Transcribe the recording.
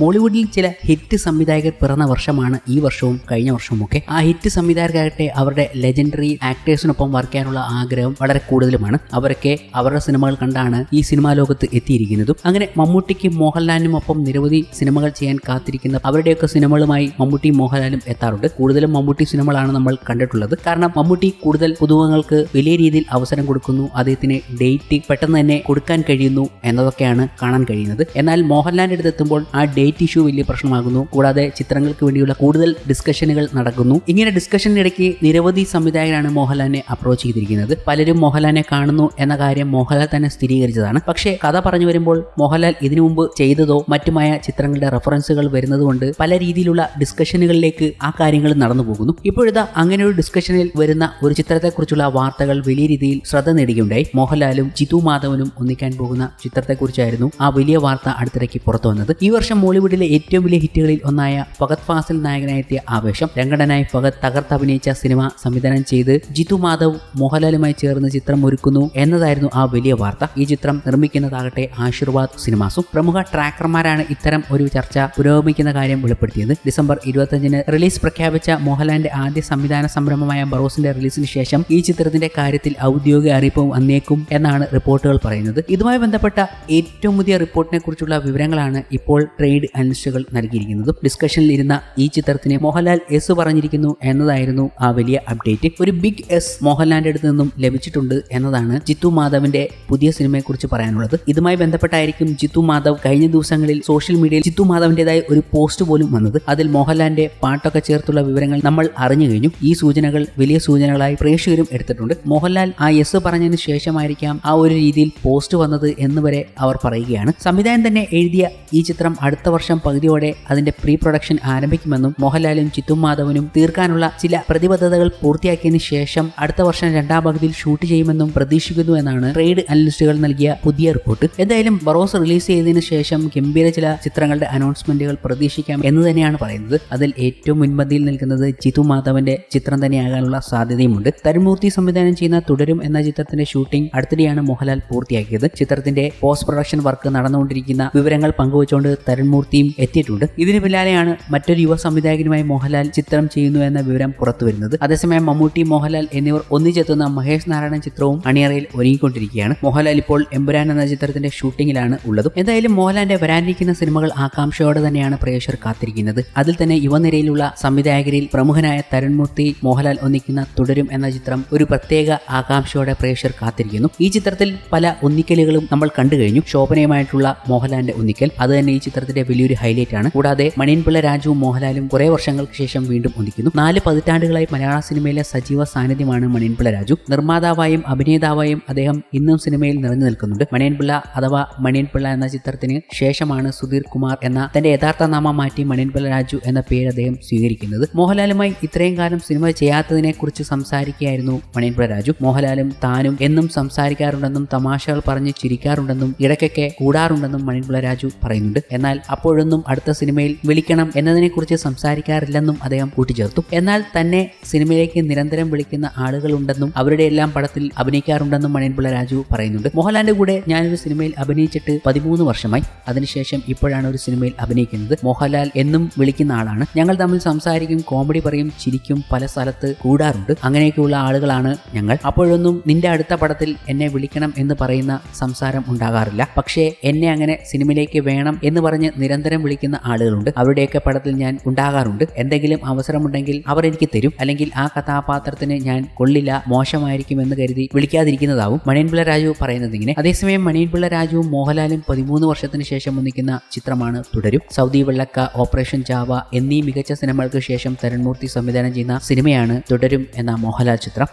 മോളിവുഡിൽ ചില ഹിറ്റ് സംവിധായകർ പിറന്ന വർഷമാണ് ഈ വർഷവും കഴിഞ്ഞ വർഷവും ഒക്കെ ആ ഹിറ്റ് സംവിധായകരാകട്ടെ അവരുടെ ലെജൻഡറി ആക്ടേഴ്സിനൊപ്പം വർക്ക് ചെയ്യാനുള്ള ആഗ്രഹം വളരെ കൂടുതലുമാണ്. അവരൊക്കെ അവരുടെ സിനിമകൾ കണ്ടാണ് ഈ സിനിമാ ലോകത്ത് എത്തിയിരിക്കുന്നതും. അങ്ങനെ മമ്മൂട്ടിക്ക് മോഹൻലാലിനും ഒപ്പം നിരവധി സിനിമകൾ ചെയ്യാൻ കാത്തിരിക്കുന്ന അവരുടെയൊക്കെ സിനിമകളുമായി മമ്മൂട്ടി മോഹൻലാലും എത്താറുണ്ട്. കൂടുതലും മമ്മൂട്ടി സിനിമകളാണ് നമ്മൾ കണ്ടിട്ടുള്ളത്. കാരണം മമ്മൂട്ടി കൂടുതൽ പുതുമുഖങ്ങൾക്ക് വലിയ രീതിയിൽ അവസരം കൊടുക്കുന്നു. അദ്ദേഹത്തിന് ഡേറ്റ് പെട്ടെന്ന് തന്നെ കൊടുക്കാൻ കഴിയുന്നു എന്നതൊക്കെയാണ് കാണാൻ കഴിയുന്നത്. എന്നാൽ മോഹൻലാലിന്റെ അടുത്ത് എത്തുമ്പോൾ ആ ഡേറ്റ് ഇഷ്യൂ വലിയ പ്രശ്നമാകുന്നു. കൂടാതെ ചിത്രങ്ങൾക്ക് വേണ്ടിയുള്ള കൂടുതൽ ഡിസ്കഷനുകൾ നടക്കുന്നു. ഇങ്ങനെ ഡിസ്കഷനിടയ്ക്ക് നിരവധി സംവിധായകരാണ് മോഹൻലാലിനെ അപ്രോച്ച് ചെയ്തിരിക്കുന്നത്. പലരും മോഹൻലാലിനെ കാണുന്നു എന്ന കാര്യം മോഹൻലാൽ തന്നെ സ്ഥിരീകരിച്ചതാണ്. പക്ഷേ കഥ പറഞ്ഞു വരുമ്പോൾ മോഹൻലാൽ ഇതിനു മുമ്പ് ചെയ്തതോ മറ്റുമായ ചിത്രങ്ങളുടെ റെഫറൻസുകൾ വരുന്നതുകൊണ്ട് പല രീതിയിലുള്ള ഡിസ്കഷനുകളിലേക്ക് ആ കാര്യങ്ങൾ നടന്നു പോകുന്നു. ഇപ്പോഴിതാ അങ്ങനെ ഒരു ഡിസ്കഷനിൽ വരുന്ന ഒരു ചിത്രത്തെക്കുറിച്ചുള്ള വാർത്തകൾ വലിയ രീതിയിൽ ശ്രദ്ധ നേടുകയുണ്ടായി മോഹൻലാലും ജിതു മാധവനും ഒന്നിക്കാൻ പോകുന്ന ചിത്രത്തെക്കുറിച്ചായിരുന്നു ആ വലിയ വാർത്ത അടുത്തിടയ്ക്ക് പുറത്തു വന്നത്. ഈ വർഷം മോളിവുഡിലെ ഏറ്റവും വലിയ ഹിറ്റുകളിൽ ഒന്നായ ഫഗത് ഫാസിൽ നായകനായെത്തിയ ആവേശം രംഗടനായി ഫഗത് തകർത്ത് അഭിനയിച്ച സിനിമ സംവിധാനം ചെയ്ത് ജിതു മാധവ് മോഹൻലാലുമായി ചേർന്ന് ചിത്രം ഒരുക്കുന്നു എന്നതായിരുന്നു ആ വലിയ വാർത്ത. ഈ ചിത്രം നിർമ്മിക്കുന്നതാകട്ടെ ആശീർവാദ് സിനിമാസും. പ്രമുഖ ട്രാക്കർമാരാണ് ഇത്തരം ഒരു ചർച്ച പുരോഗമിക്കുന്ന കാര്യം വെളിപ്പെടുത്തിയത്. ഡിസംബർ ഇരുപത്തഞ്ചിന് റിലീസ് പ്രഖ്യാപിച്ച മോഹൻലാലിന്റെ ആദ്യ സംവിധാന സംരംഭമായ ബറോസിന്റെ റിലീസിന് ശേഷം ഈ ചിത്രത്തിന്റെ കാര്യത്തിൽ ഔദ്യോഗിക അറിയിപ്പ് വന്നേക്കും എന്നാണ് റിപ്പോർട്ടുകൾ പറയുന്നത്. ഇതുമായി ബന്ധപ്പെട്ട ഏറ്റവും പുതിയ റിപ്പോർട്ടിനെ കുറിച്ചുള്ള വിവരങ്ങളാണ് ഇപ്പോൾ ട്രേഡ് അനലിസ്റ്റുകൾ നൽകിയിരിക്കുന്നത് ഡിസ്കഷനിൽ ഇരുന്ന ഈ ചിത്രത്തിന് മോഹൻലാൽ എസ് പറഞ്ഞിരിക്കുന്നു എന്നതായിരുന്നു ആ വലിയ അപ്ഡേറ്റ് ഒരു ബിഗ് എസ് മോഹൻലാലിന്റെ അടുത്ത് നിന്നും ലഭിച്ചിട്ടുണ്ട് എന്നതാണ് ജിത്തു മാധവിന്റെ പുതിയ സിനിമയെക്കുറിച്ച് പറയാനുള്ളത്. ഇതുമായി ബന്ധപ്പെട്ടായിരിക്കും ജിത്തു മാധവ് കഴിഞ്ഞ ദിവസങ്ങളിൽ സോഷ്യൽ മീഡിയയിൽ ജിത്തു മാധവിന്റേതായ ഒരു പോസ്റ്റ് പോലും വന്നത്. അതിൽ മോഹൻലാലിന്റെ പാട്ടൊക്കെ ചേർത്തുള്ള വിവരങ്ങൾ നമ്മൾ അറിഞ്ഞു കഴിഞ്ഞു. ഈ സൂചനകൾ വലിയ സൂചനകളായി പ്രേക്ഷകരും എടുത്തിട്ടുണ്ട്. മോഹൻലാൽ ആ എസ് പറഞ്ഞതിന് ശേഷമായിരിക്കാം ആ ഒരു രീതിയിൽ പോസ്റ്റ് വന്നത് എന്ന് വരെ അവർ പറയുകയാണ്. സംവിധായകൻ തന്നെ എഴുതിയ ഈ ചിത്രം അടുത്ത വർഷം പകുതിയോടെ അതിന്റെ പ്രീ പ്രൊഡക്ഷൻ ആരംഭിക്കുമെന്നും മോഹൻലാലും ചിത്തും മാധവനും തീർക്കാനുള്ള ചില പ്രതിബദ്ധതകൾ പൂർത്തിയാക്കിയതിനു ശേഷം അടുത്ത വർഷം രണ്ടാം പകുതിയിൽ ഷൂട്ട് ചെയ്യുമെന്നും പ്രതീക്ഷിക്കുന്നു എന്നാണ് ട്രേഡ് അനലിസ്റ്റുകൾ നൽകിയ പുതിയ റിപ്പോർട്ട്. എന്തായാലും ബറോസ് റിലീസ് ചെയ്തതിനു ശേഷം ഗംഭീര ചില ചിത്രങ്ങളുടെ അനൗൺസ്മെന്റുകൾ പ്രതീക്ഷിക്കാം എന്ന് തന്നെയാണ് പറയുന്നത്. അതിൽ ഏറ്റവും മുൻപന്തിയിൽ നിൽക്കുന്നത് ചിത്തു മാധവന്റെ ചിത്രം തന്നെയാകാനുള്ള സാധ്യതയുമുണ്ട്. തരുമൂർത്തി സംവിധാനം ചെയ്യുന്ന തുടരും എന്ന ചിത്രത്തിന്റെ ഷൂട്ടിംഗ് അടുത്തിടെയാണ് മോഹൻലാൽ പൂർത്തിയാക്കിയത്. ചിത്രത്തിന്റെ പോസ്റ്റ് പ്രൊഡക്ഷൻ വർക്ക് നടന്നുകൊണ്ടിരിക്കുന്ന വിവരങ്ങൾ പങ്കുവച്ചുകൊണ്ട് തരുൺമൂർത്തിയും എത്തിയിട്ടുണ്ട്. ഇതിന് പിന്നാലെയാണ് മറ്റൊരു യുവ സംവിധായകനുമായി മോഹൻലാൽ ചിത്രം ചെയ്യുന്നു എന്ന വിവരം പുറത്തു വരുന്നത്. അതേസമയം മമ്മൂട്ടി മോഹൻലാൽ എന്നിവർ ഒന്നിച്ചെത്തുന്ന മഹേഷ് നാരായണൻ ചിത്രവും അണിയറയിൽ ഒരുങ്ങിക്കൊണ്ടിരിക്കുകയാണ്. മോഹൻലാൽ ഇപ്പോൾ എമ്പുരാൻ എന്ന ചിത്രത്തിന്റെ ഷൂട്ടിംഗിലാണ് ഉള്ളത്. എന്തായാലും മോഹൻലാലിന്റെ വരാനിരിക്കുന്ന സിനിമകൾ ആകാംക്ഷയോടെ തന്നെയാണ് പ്രേക്ഷകർ കാത്തിരിക്കുന്നത്. അതിൽ തന്നെ യുവനിരയിലുള്ള സംവിധായകരിൽ പ്രമുഖനായ തരുൺമൂർത്തി മോഹൻലാൽ ഒന്നിക്കുന്ന തുടരും എന്ന ചിത്രം ഒരു പ്രത്യേക ആകാംക്ഷയോടെ പ്രേക്ഷകർ കാത്തിരിക്കുന്നു. ഈ ചിത്രത്തിൽ പല ഒന്നിക്കലുകളും നമ്മൾ കണ്ടു കഴിഞ്ഞു ശോഭനയുമായിട്ടുള്ള മോഹൻലാലിന്റെ ഒന്നിക്കൽ. അത് തന്നെ ഈ ചിത്രത്തിന്റെ വലിയൊരു ഹൈലൈറ്റ് ആണ്. കൂടാതെ മണിയൻപിള്ള രാജുവും മോഹൻലാലും കുറെ വർഷങ്ങൾക്ക് ശേഷം വീണ്ടും ഒന്നിക്കുന്നു. നാല് പതിറ്റാണ്ടുകളായി മലയാള സിനിമയിലെ സജീവ സാന്നിധ്യമാണ് മണിയൻപിള്ള രാജു. നിർമ്മാതാവായും അഭിനേതാവായും അദ്ദേഹം ഇന്നും സിനിമയിൽ നിറഞ്ഞു നിൽക്കുന്നുണ്ട്. മണിയൻപിള്ള അഥവാ മണിയൻപിള്ള എന്ന ചിത്രത്തിന് ശേഷമാണ് സുധീർ കുമാർ എന്ന തന്റെ യഥാർത്ഥ നാമം മാറ്റി മണിയൻപിള്ള രാജു എന്ന പേര് അദ്ദേഹം സ്വീകരിക്കുന്നത്. മോഹൻലാലുമായി ഇത്രയും കാലം സിനിമ ചെയ്യാത്തതിനെ കുറിച്ച് സംസാരിക്കുകയായിരുന്നു മണിയൻപിള്ള രാജു. മോഹൻലാലും താനും എന്നും സംസാരിക്കാറുണ്ടെന്നും തമാശകൾ പറഞ്ഞ് ചിരിക്കാറുണ്ടെന്നും ഇടയ്ക്കൊക്കെ കൂടാറുണ്ടെന്നും മണിയൻപിള്ള രാജു പറയുന്നുണ്ട്. എന്നാൽ അപ്പോഴൊന്നും അടുത്ത സിനിമയിൽ വിളിക്കണം എന്നതിനെക്കുറിച്ച് സംസാരിക്കാറില്ലെന്നും അദ്ദേഹം കൂട്ടിച്ചേർത്തു. എന്നാൽ തന്നെ സിനിമയിലേക്ക് നിരന്തരം വിളിക്കുന്ന ആളുകളുണ്ടെന്നും അവരുടെ എല്ലാം പടത്തിൽ അഭിനയിക്കാറുണ്ടെന്നും മണിൻപിള്ള രാജു പറയുന്നുണ്ട്. മോഹൻലാലിന്റെ കൂടെ ഞാനൊരു സിനിമയിൽ അഭിനയിച്ചിട്ട് പതിമൂന്ന് വർഷമായി. അതിനുശേഷം ഇപ്പോഴാണ് ഒരു സിനിമയിൽ അഭിനയിക്കുന്നത്. മോഹൻലാൽ എന്നും വിളിക്കുന്ന ആളാണ്. ഞങ്ങൾ തമ്മിൽ സംസാരിക്കും കോമഡി പറയും ചിരിക്കും പല സ്ഥലത്ത് കൂടാറുണ്ട്. അങ്ങനെയൊക്കെയുള്ള ആളുകളാണ് ഞങ്ങൾ. അപ്പോഴൊന്നും നിന്റെ അടുത്ത പടത്തിൽ എന്നെ വിളിക്കണം എന്ന് പറയുന്ന സംസാരം ഉണ്ടാകാറില്ല. പക്ഷേ എന്നെ അങ്ങനെ സിനിമയിലേക്ക് വേണം എന്ന് പറഞ്ഞ് നിരന്തരം വിളിക്കുന്ന ആളുകളുണ്ട്. അവരുടെയൊക്കെ പടത്തിൽ ഞാൻ ഉണ്ടാകാറുണ്ട്. എന്തെങ്കിലും അവസരമുണ്ടെങ്കിൽ അവർ എനിക്ക് തരും. അല്ലെങ്കിൽ ആ കഥാപാത്രത്തിന് ഞാൻ കൊള്ളില്ല മോശമായിരിക്കും എന്ന് കരുതി വിളിക്കാതിരിക്കുന്നതാവും. മണിയൻപിള്ള രാജു പറയുന്നത് ഇങ്ങനെ. അതേസമയം മണിയൻപിള്ള രാജുവും മോഹൻലാലും പതിമൂന്ന് വർഷത്തിന് ശേഷം ഒന്നിക്കുന്ന ചിത്രമാണ് തുടരും. സൗദി വെള്ളക്ക ഓപ്പറേഷൻ ചാവ എന്നീ മികച്ച സിനിമകൾക്ക് ശേഷം തരൺമൂർത്തി സംവിധാനം ചെയ്യുന്ന സിനിമയാണ് തുടരും എന്ന മോഹൻലാൽ ചിത്രം.